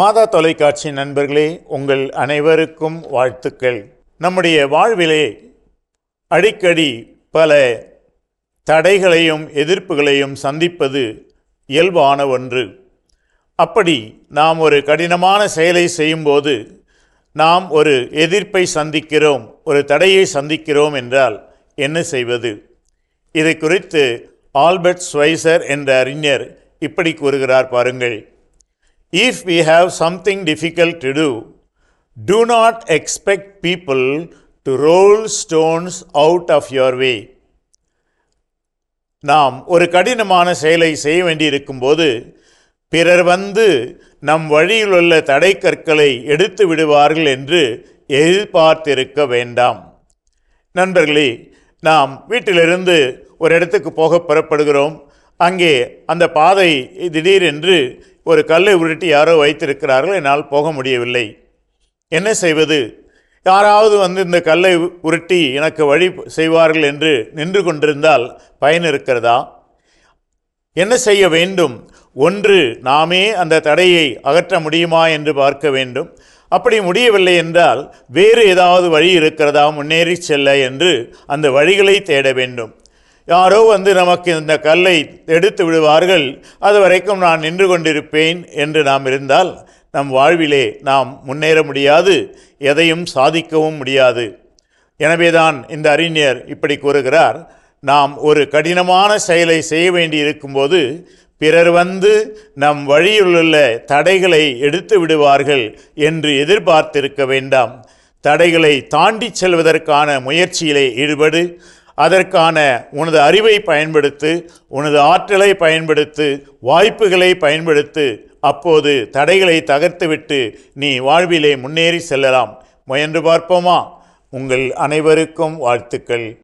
மாதா தொலைக்காட்சி நண்பர்களே உங்கள் அனைவருக்கும் வாழ்த்துக்கள். நம்முடைய வாழ்விலே அடிக்கடி பல தடைகளையும் எதிர்ப்புகளையும் சந்திப்பது இயல்பான ஒன்று. அப்படி நாம் ஒரு கடினமான செயலை செய்யும்போது நாம் ஒரு எதிர்ப்பை சந்திக்கிறோம் ஒரு தடையை சந்திக்கிறோம் என்றால் என்ன செய்வது? இதை குறித்து ஆல்பர்ட் ஸ்வைசர் என்ற அறிஞர் இப்படி கூறுகிறார் பாருங்கள். If we have something difficult to do do not expect people to roll stones out of your way. நாம் ஒரு கடினமான செயலை செய்ய வேண்டியிருக்கும்போது பிறர் வந்து நம் வழியில் உள்ள தடை கற்களை எடுத்து விடுவார்கள் என்று எதிர்பார்த்திருக்க வேண்டாம். நண்பர்களே நாம் வீட்டிலிருந்து ஒரு இடத்துக்கு போக புறப்படுகிறோம். அங்கே அந்த பாதை திடீரென்று ஒரு கல்லை உருட்டி யாரோ வைத்திருக்கிறார்கள் என்னால் போக முடியவில்லை. என்ன செய்வது? யாராவது வந்து இந்த கல்லை உருட்டி எனக்கு வழி செய்வார்கள் என்று நின்று கொண்டிருந்தால் பயன் இருக்கிறதா? என்ன செய்ய வேண்டும்? ஒன்று நாமே அந்த தடையை அகற்ற முடியுமா என்று பார்க்க வேண்டும். அப்படி முடியவில்லை என்றால் வேறு ஏதாவது வழி இருக்கிறதா? முன்னேறி செல்ல என்று அந்த வழிகளை தேட வேண்டும். யாரோ வந்து நமக்கு இந்த கல்லை எடுத்து விடுவார்கள் அது வரைக்கும் நான் நின்று கொண்டிருப்பேன் என்று நாம் இருந்தால் நம் வாழ்விலே நாம் முன்னேற முடியாது எதையும் சாதிக்கவும் முடியாது. எனவேதான் இந்த அறிஞர் இப்படி கூறுகிறார் நாம் ஒரு கடினமான செயலை செய்ய வேண்டி இருக்கும்போது பிறர் வந்து நம் வழியிலுள்ள தடைகளை எடுத்து விடுவார்கள் என்று எதிர்பார்த்திருக்க வேண்டாம். தடைகளை தாண்டி செல்வதற்கான முயற்சியிலே ஈடுபடு அதற்கான உனது அறிவை பயன்படுத்து உனது ஆற்றலை பயன்படுத்து வாய்ப்புகளை பயன்படுத்து அப்போது தடைகளை தகர்த்துவிட்டு நீ வாழ்விலே முன்னேறி செல்லலாம். முயன்று பார்ப்போமா? உங்கள் அனைவருக்கும் வாழ்த்துக்கள்.